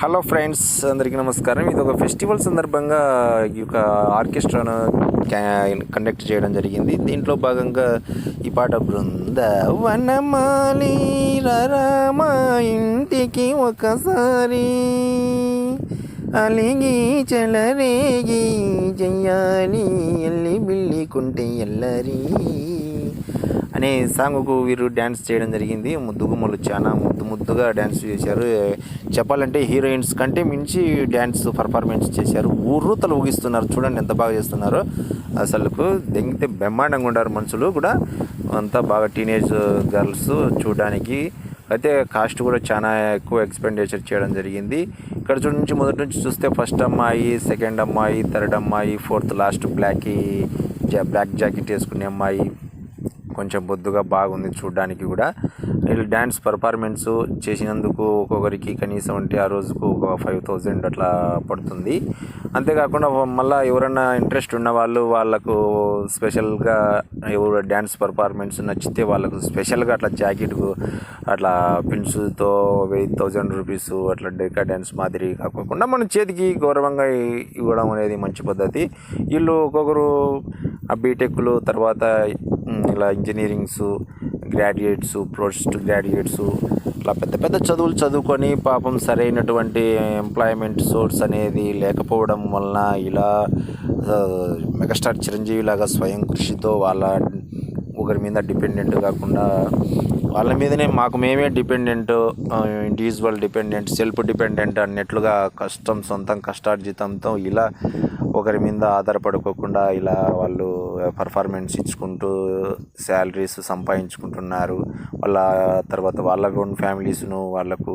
Hello friends అందరికీ నమస్కారం. ఇది ఒక ఫెస్టివల్ సందర్భంగా ఈ యొక్క ఆర్కెస్ట్రాను కండక్ట్ చేయడం జరిగింది. దీంట్లో భాగంగా ఈ పాట బృంద వనమాలి రామా ఇంటికి ఒకసారి అలిగి చెలరేగి చెయ్యాలి ఎల్లి బిల్లి కుంటే ఎల్లరి. అనే సాంగ్కు వీరు డ్యాన్స్ చేయడం జరిగింది. ముద్దుగుమ్మలు చాలా ముద్దు ముద్దుగా డ్యాన్స్ చేశారు. చెప్పాలంటే హీరోయిన్స్ కంటే మించి డ్యాన్స్ పర్ఫార్మెన్స్ చేశారు. ఊర్రూతలు ఊగిస్తున్నారు. చూడండి ఎంత బాగా చేస్తున్నారో. అసలుకు దెంగితే బ్రహ్మాండంగా ఉండారు మనుషులు కూడా. అంతా బాగా టీనేజ్ గర్ల్స్ చూడడానికి. అయితే కాస్ట్ కూడా చాలా ఎక్కువ ఎక్స్పెండిచర్ చేయడం జరిగింది. ఇక్కడ చూడ నుంచి మొదటి నుంచి చూస్తే ఫస్ట్ అమ్మాయి సెకండ్ అమ్మాయి థర్డ్ అమ్మాయి fourth last black black jacket వేసుకునే అమ్మాయి. కొంచెం బొద్దుగా బాగుంది చూడడానికి కూడా. వీళ్ళు డ్యాన్స్ పర్ఫార్మెన్స్ చేసినందుకు ఒక్కొక్కరికి కనీసం అంటే ఆ రోజుకు ఒక ఫైవ్ థౌజండ్ అట్లా పడుతుంది. అంతేకాకుండా మళ్ళీ ఎవరైనా ఇంట్రెస్ట్ ఉన్న వాళ్ళు వాళ్ళకు స్పెషల్గా ఎవరు డ్యాన్స్ పర్ఫార్మెన్స్ నచ్చితే వాళ్ళకు స్పెషల్గా అట్లా జాకెట్కు అట్లా పిన్సుతో ఎయిట్ థౌజండ్ రూపీస్ అట్లా డెకా డ్యాన్స్ మాదిరి కాకుండా మన చేతికి గౌరవంగా ఇవ్వడం అనేది మంచి పద్ధతి. వీళ్ళు ఒక్కొక్కరు ఆ బీటెక్లు తర్వాత ఇలా ఇంజనీరింగ్స్ గ్రాడ్యుయేట్స్ పోస్ట్ గ్రాడ్యుయేట్స్ ఇట్లా పెద్ద పెద్ద చదువులు చదువుకొని పాపం సరైనటువంటి ఎంప్లాయ్మెంట్ సోర్స్ అనేది లేకపోవడం వలన ఇలా మెగాస్టార్ చిరంజీవి లాగా స్వయం కృషితో వాళ్ళ ఒకరి మీద డిపెండెంట్ కాకుండా వాళ్ళ మీదనే మాకు మేమే dependent individual dependent self dependent అన్నట్లుగా కష్టం సొంతం కష్టార్జితంతో ఇలా ఒకరి మీద ఆధారపడుకోకుండా ఇలా వాళ్ళు పర్ఫార్మెన్స్ ఇచ్చుకుంటూ శాలరీస్ సంపాదించుకుంటున్నారు. వాళ్ళ తర్వాత వాళ్ళ ఓన్ ఫ్యామిలీస్ను వాళ్ళకు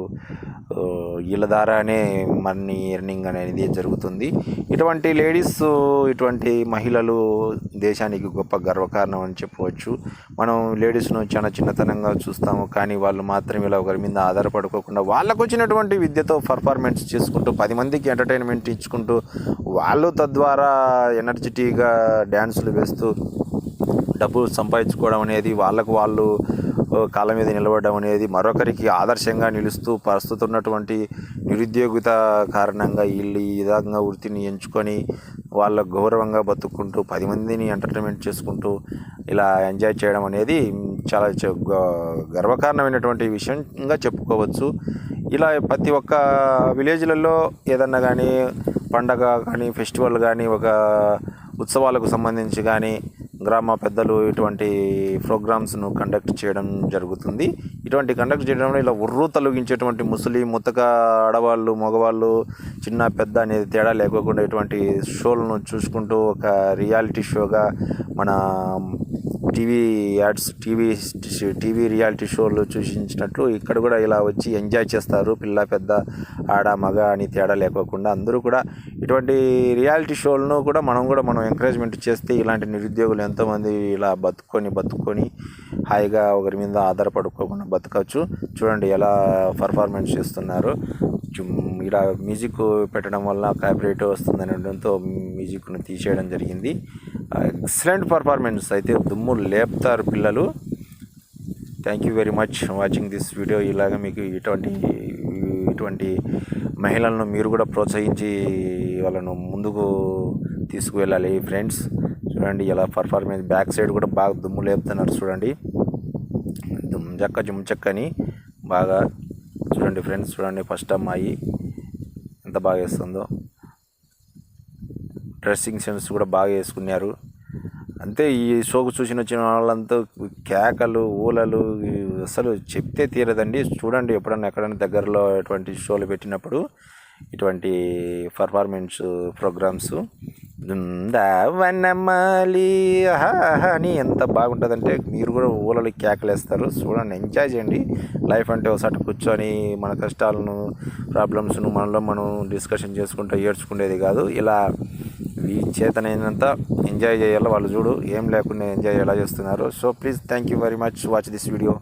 వీళ్ళ ద్వారానే మనీ ఎర్నింగ్ అనేది జరుగుతుంది. ఇటువంటి లేడీస్ ఇటువంటి మహిళలు దేశానికి గొప్ప గర్వకారణం అని చెప్పవచ్చు. మనం లేడీస్ను చాలా చిన్నతనంగా చూస్తాము. కానీ వాళ్ళు మాత్రం ఇలా ఒకరి మీద ఆధారపడుకోకుండా వాళ్ళకు వచ్చినటువంటి విద్యతో పర్ఫార్మెన్స్ చేసుకుంటూ పది మందికి ఎంటర్టైన్మెంట్ ఇచ్చుకుంటూ వాళ్ళు తద్వారా ఎనర్జెటిక్గా డ్యాన్సులు వేస్తూ డబ్బులు సంపాదించుకోవడం అనేది వాళ్ళకు వాళ్ళు కాళ్ళ మీద నిలబడడం అనేది మరొకరికి ఆదర్శంగా నిలుస్తూ ప్రస్తుతం ఉన్నటువంటి నిరుద్యోగిత కారణంగా వీళ్ళు ఈ విధంగా వృత్తిని ఎంచుకొని వాళ్ళ గౌరవంగా బతుక్కుంటూ పది మందిని ఎంటర్టైన్మెంట్ చేసుకుంటూ ఇలా ఎంజాయ్ చేయడం అనేది చాలా గర్వకారణమైనటువంటి విషయంగా చెప్పుకోవచ్చు. ఇలా ప్రతి ఒక్క విలేజ్లలో ఏదన్నా కానీ పండగ కానీ ఫెస్టివల్ కానీ ఒక ఉత్సవాలకు సంబంధించి కానీ గ్రామ పెద్దలు ఇటువంటి ప్రోగ్రామ్స్ను కండక్ట్ చేయడం జరుగుతుంది. ఇటువంటి కండక్ట్ చేయడంలో ఇలా ఉర్రు తొలగించేటువంటి ముసలి ముతక ఆడవాళ్ళు మగవాళ్ళు చిన్న పెద్ద అనేది తేడా లేకోకుండా ఇటువంటి షోలను చూసుకుంటూ ఒక రియాలిటీ షోగా మన TV ads TV TV reality షోలు చూసించినట్లు ఇక్కడ కూడా ఇలా వచ్చి ఎంజాయ్ చేస్తారు. పిల్ల పెద్ద ఆడ మగ అని తేడా లేకోకుండా అందరూ కూడా ఇటువంటి రియాలిటీ షోలను కూడా మనం కూడా మనం ఎంకరేజ్మెంట్ చేస్తే ఇలాంటి నిరుద్యోగులు ఎంతోమంది ఇలా బతుక్కొని బతుక్కొని హాయిగా ఒకరి మీద ఆధారపడుకోకుండా బతకవచ్చు. చూడండి ఎలా పర్ఫార్మెన్స్ చేస్తున్నారు. ఇలా మ్యూజిక్ పెట్టడం వల్ల కాపీరేట్ వస్తుందనడంతో మ్యూజిక్ను తీసేయడం జరిగింది. ఎక్సలెంట్ పర్ఫార్మెన్స్ అయితే దుమ్ము లేపుతారు పిల్లలు. Thank you very much watching this video ఇలాగ మీకు ఇటువంటి ఇటువంటి మహిళలను మీరు కూడా ప్రోత్సహించి వాళ్ళను ముందుకు తీసుకువెళ్ళాలి ఫ్రెండ్స్ చూడండి ఇలా పర్ఫార్మెన్స్ బ్యాక్ సైడ్ కూడా బాగా దుమ్ము లేపుతున్నారు చూడండి. దుమ్ చెక్క జుమ్ చెక్క అని బాగా చూడండి ఫ్రెండ్స్ చూడండి ఫస్ట్ అమ్మాయి ఎంత బాగా వేస్తుందో. డ్రెస్సింగ్ సెన్స్ కూడా బాగా వేసుకున్నారు. అంతే ఈ షోకు చూసిన వచ్చిన వాళ్ళంతా కేకలు ఊలలు అసలు చెప్తే తీరదండి. చూడండి ఎప్పుడన్నా ఎక్కడైనా దగ్గరలో ఇటువంటి షోలు పెట్టినప్పుడు ఇటువంటి పర్ఫార్మెన్స్ ప్రోగ్రామ్స్ వనమాలి అని ఎంత బాగుంటుందంటే మీరు కూడా ఊళ్ళలో కేకలేస్తారు చూడండి ఎంజాయ్ చేయండి. లైఫ్ అంటే ఒకసారి కూర్చొని మన కష్టాలను ప్రాబ్లమ్స్ను మనలో మనం డిస్కషన్ చేసుకుంటూ ఏడ్చుకునేది కాదు. ఇలా ఈ చేతనైనంత ఎంజాయ్ చేయాలి వాళ్ళు చూడు ఏం లేకుండా ఎంజాయ్ ఎలా చేస్తున్నారు. So please thank you very much watch this video